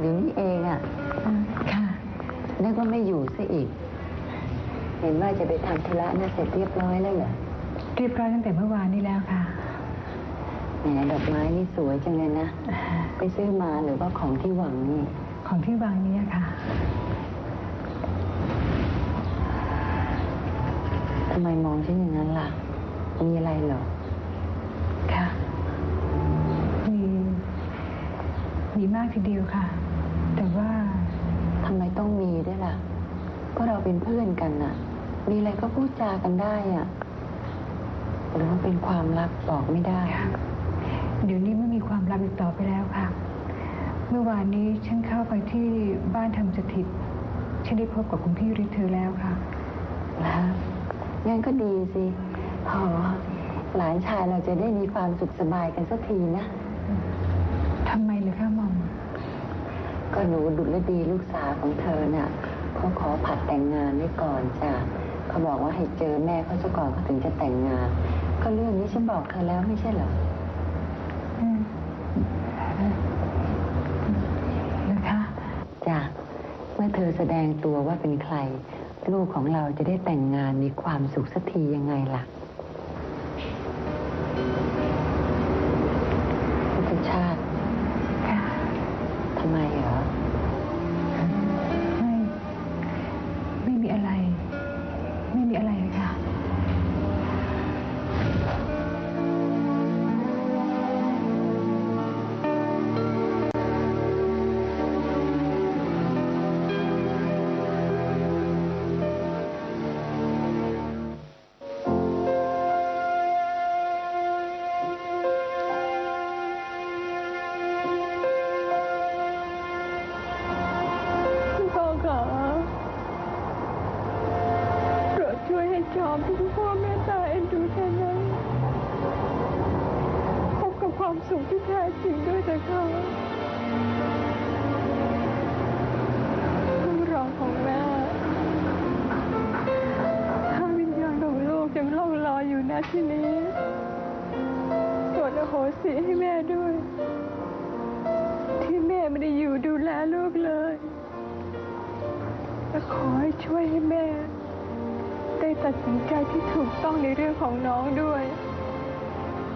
เดี๋ยวนี้เองอะ่ะค่ะนึกว่าไม่อยู่ซะอีก เห็นว่าจะไปทำธุระน่าเสร็จเรียบร้อยแล้วเหรอ เรียบร้อยตั้งแต่เมื่อวานนี้แล้วค่ะ แหมดอกไม้นี่สวยจังเลยนะ ไปซื้อมาหรือว่าของที่หวังนี่ ของที่วางนี้ค่ะทำไมมองฉันอย่างนั้นล่ะ มีอะไรเหรอ ค่ะ มี มีมากทีเดียวค่ะ แต่ว่า ทำไมต้องมีด้วยล่ะ ก็เราเป็นเพื่อนกันน่ะ มีอะไรก็พูดจากันได้อะ หรือว่าเป็นความลับบอกไม่ได้ เดี๋ยวนี้ไม่มีความลับอีกต่อไปแล้วค่ะ เมื่อวานนี้ฉันเข้าไปที่บ้านทำสถิต ฉันได้พบกับคุณพี่ริเธอแล้วค่ะแล้วงั้นก็ดีสิอ๋อหลานชายเราจะได้มีความสุขสบายกันสักทีนะทำไมเลยคะหมอม ก็หนูดุลดีลูกสาวของเธอน่ะ เขาขอผัดแต่งงานไว้ก่อนจ้ะเขาบอกว่าให้เจอแม่เขาซะก่อนเขาถึงจะแต่งงาน ก็เรื่องนี้ฉันบอกเธอแล้วไม่ใช่เหรออืมนะคะจ้ะเมื่อเธอแสดงตัวว่าเป็นใคร ลูกของเราจะได้แต่งงานมีความสุขสักทียังไงล่ะ ช่วยให้แม่ ได้ตัดสินใจที่ถูกต้องในเรื่องของน้องด้วย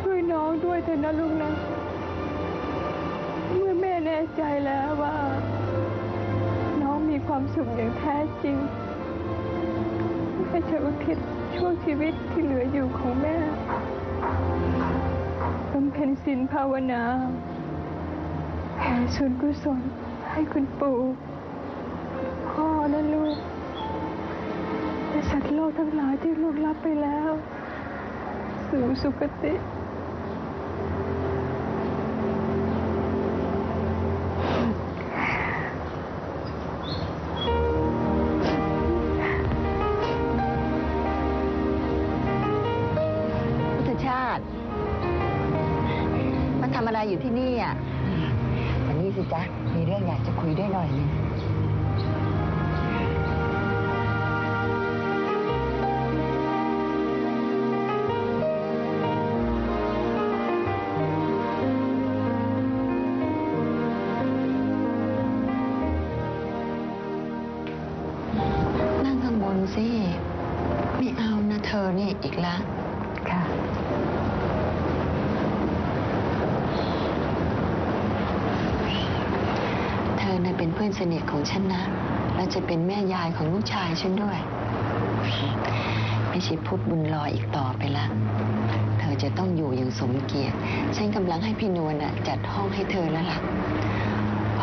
ช่วยน้องด้วยเถอะนะลูกนะเมื่อแม่แน่ใจแล้วว่า น้องมีความสุขอย่างแท้จริงแม่จะอุทิศช่วงชีวิตที่เหลืออยู่ของแม่บำเพ็ญศีลภาวนาแผ่ส่วนกุศลให้คุณปู่ สัตว์โลกทั้งหลายที่ลูกรับไปแล้ว สู่สุคติพุทธชาติมาทำอะไรอยู่ที่นี่อะวันนี้สิจ๊ะ มีเรื่องอยากจะคุยด้วยหน่อยนึง อานะเธอนี่อีกละค่ะ เธอน่ะเป็นเพื่อนสนิทของฉันนะ และจะเป็นแม่ยายของลูกชายฉันด้วย ไม่ใช่พุทธบุญลอยอีกต่อไปละ เธอจะต้องอยู่อย่างสมเกียรติ ฉันกำลังให้พี่นวลน่ะจัดห้องให้เธอแล้วล่ะ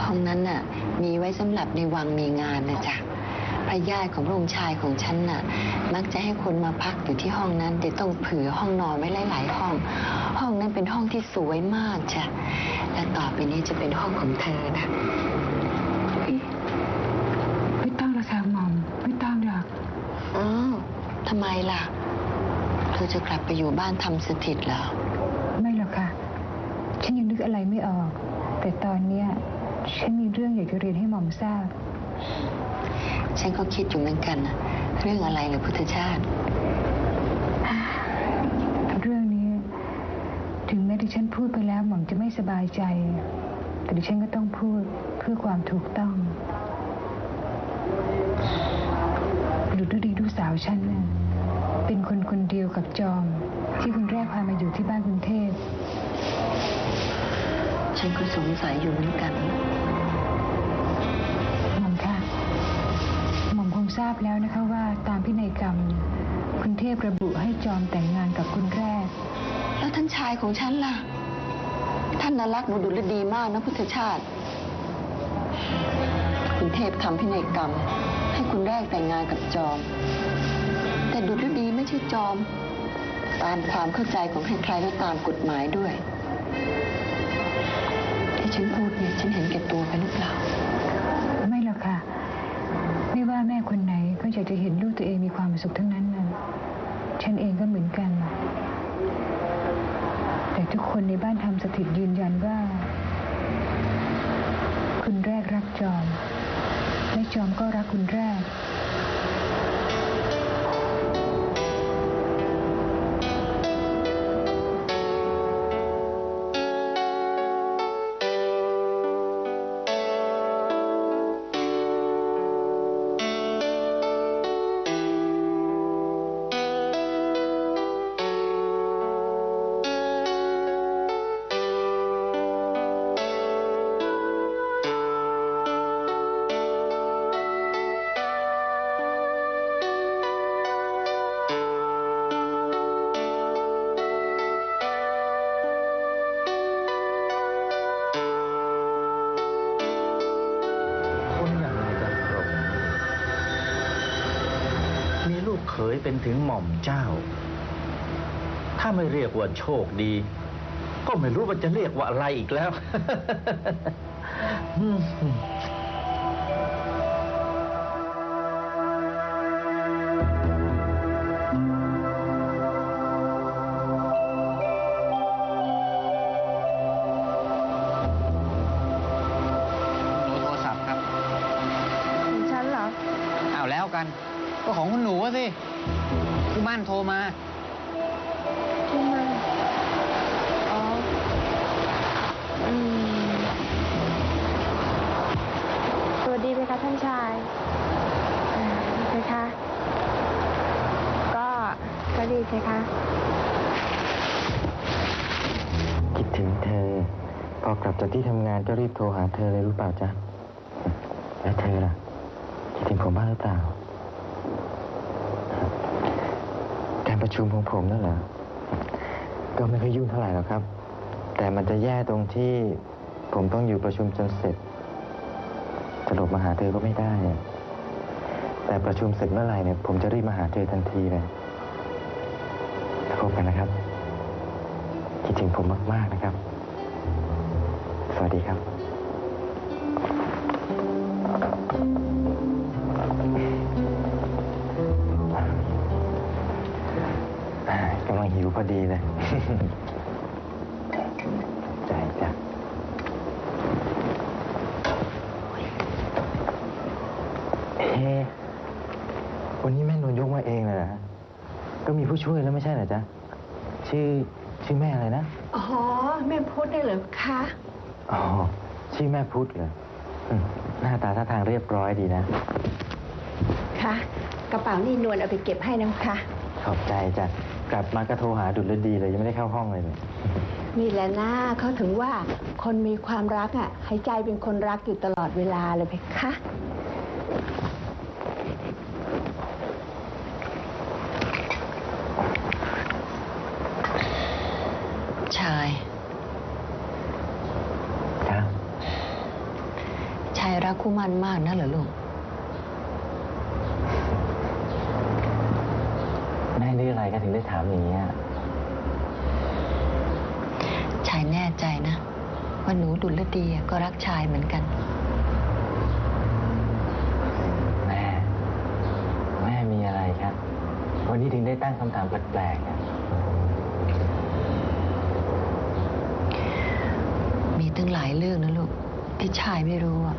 ห้องนั้นน่ะ มีไว้สำหรับในวังมีงานนะจ๊ะ พระญาติของพระองค์ชายของฉันน่ะ มักจะให้คนมาพักอยู่ที่ห้องนั้นแต่ต้องเผื่อห้องนอนไว้หลายๆห้อง ห้องนั้นเป็นห้องที่สวยมากจ้ะและต่อไปนี้จะเป็นห้องของเธอนะไม่ต้องละค่ะหมอม ไม่ต้องหรอกอ้าวทำไมล่ะ เธอจะกลับไปอยู่บ้านทำสถิตเหรอไม่หรอกค่ะ ฉันยังนึกอะไรไม่ออก แต่ตอนเนี้ยฉันมีเรื่องอยากจะเรียนให้หมอมทราบ ฉันก็คิดอยู่เหมือนกันนะเรื่องอะไรเหรือพุทธชาติ เรื่องนี้ ถึงแม้ที่ฉันพูดไปแล้วหม่อมจะไม่สบายใจ แต่ดิฉันก็ต้องพูดเพื่อความถูกต้องดุดดีลูกสาวฉันน่ะเป็นคนคนเดียวกับจอม ที่คุณแรกพามาอยู่ที่บ้านกรุงเทพ ฉันก็สงสัยอยู่เหมือนกัน ทราบแล้วนะคะว่าตามพินัยกรรม คุณเทพระบุให้จอมแต่งงานกับคุณแรก แล้วท่านชายของฉันล่ะ ท่านนรักหนูดุลดีมากนะพุทธชาติ คุณเทพทำพินัยกรรม ให้คุณแรกแต่งงานกับจอม แต่ดุลดีไม่ใช่จอม ตามความเข้าใจของใครๆและตามกฎหมายด้วยที่ฉันพู จะเห็นลูกตัวเองมีความสุขทั้งนั้นน่ะฉันเองก็เหมือนกัน แต่ทุกคนในบ้านทำสถิตยืนยันว่า คุณแรกรักจอม และจอมก็รักคุณแรก ยเป็นถึงหม่อมเจ้า ถ้าไม่เรียกว่าโชคดี ก็ไม่รู้ว่าจะเรียกว่าอะไรอีกแล้วอืมหนูโทรศัพท์ครับของฉันเหรอ เอาแล้วกัน ก็ของคุณหนูอะสิที่บ้านโทรมาที่มา อ๋อ อืม สวัสดีไหมคะท่านชายอ่าเพคะ ก็ก็ดีเพคะ คิดถึงเธอ พอกลับจากที่ทำงานก็รีบโทรหาเธอเลยรู้เปล่าจ๊ะ แล้วเธอล่ะ คิดถึงผมบ้างหรือเปล่า การประชุมของผมนั่นเหรอ ก็ไม่ค่อยยุ่งเท่าไหร่หรอกครับ แต่มันจะแย่ตรงที่ผมต้องอยู่ประชุมจนเสร็จจะหลบมาหาเธอก็ไม่ได้ แต่ประชุมเสร็จเมื่อไหร่เนี่ย ผมจะรีบมาหาเธอทันทีเลยแล้วพบกันนะครับ คิดถึงผมมาก ๆ นะครับ สวัสดีครับ วพอดีเลยใจจ้ะเอ๊ะวันนี้แม่นวลยกมาเองเลยเหรอฮะก็มีผู้ช่วยแล้วไม่ใช่เหรอจ๊ะ ชื่อชื่อแม่อะไรนะ อ๋อ แม่พูดได้เหรอคะ อ๋อ ชื่อแม่พุธเหรออืมหน้าตาท่าทางเรียบร้อยดีนะ คะ กระเป๋านี่นวลเอาไปเก็บให้นะคะ ขอบใจจ้ะ กลับมาก็โทรหาดุลดีเลยยังไม่ได้เข้าห้องเลยเนี่ยนี่แหละนะเขาถึงว่าคนมีความรักอะให้ใจเป็นคนรักอยู่ตลอดเวลาเลยเพคะชายจ้ะชายรักคู่มันมากนะเหรอลูก แม่นี่อะไรกันถึงได้ถามอย่างนี้ยชายแน่ใจนะ ว่าหนูดุลดีอะก็รักชายเหมือนกัน แม่ แม่มีอะไรครับ วันนี้ถึงได้ตั้งคำถามแปลกๆอะมีตั้งหลายเรื่องนะลูก ที่ชายไม่รู้อะ